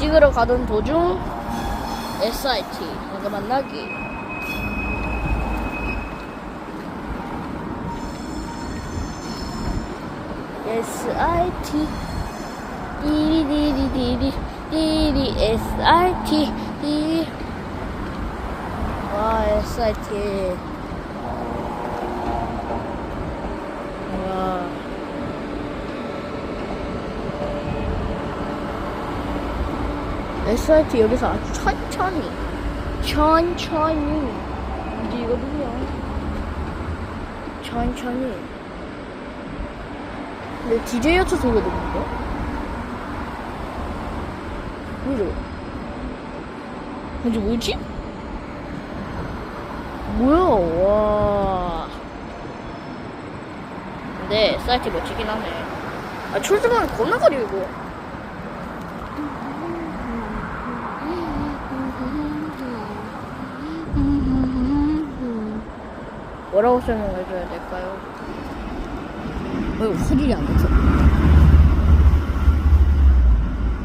찍으러 가던 도중 SIT 내가 만나기. SIT 디리디리디리 디리 SIT 디리 와 SIT 와 SIT 여기서 아주 천천히. 천천히. 움직이거든요 천천히. 근데 DJ 여차 소리가 들리는데? 뭐죠? 이게 뭐지? 뭐야? 와. 근데 사이트 멋지긴 하네. 아 출두만 겁나 가려 이거 뭐라고 설명해줘야 될까요? 왜 화질이 안 좋죠?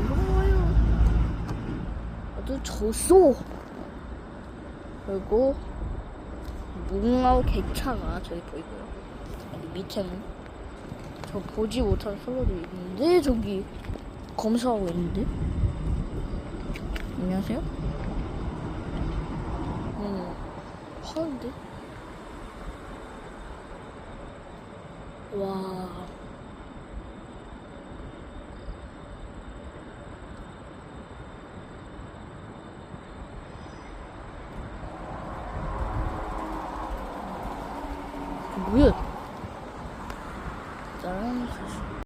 이거요. 아주 졌어. 그리고 무궁화호 개차가 저기 보이고요. 밑에는 저 보지 못한 솔로들이 있는데 저기 검사하고 있는데. 안녕하세요. 음, 하는데. 와. 뭐야? 짜란.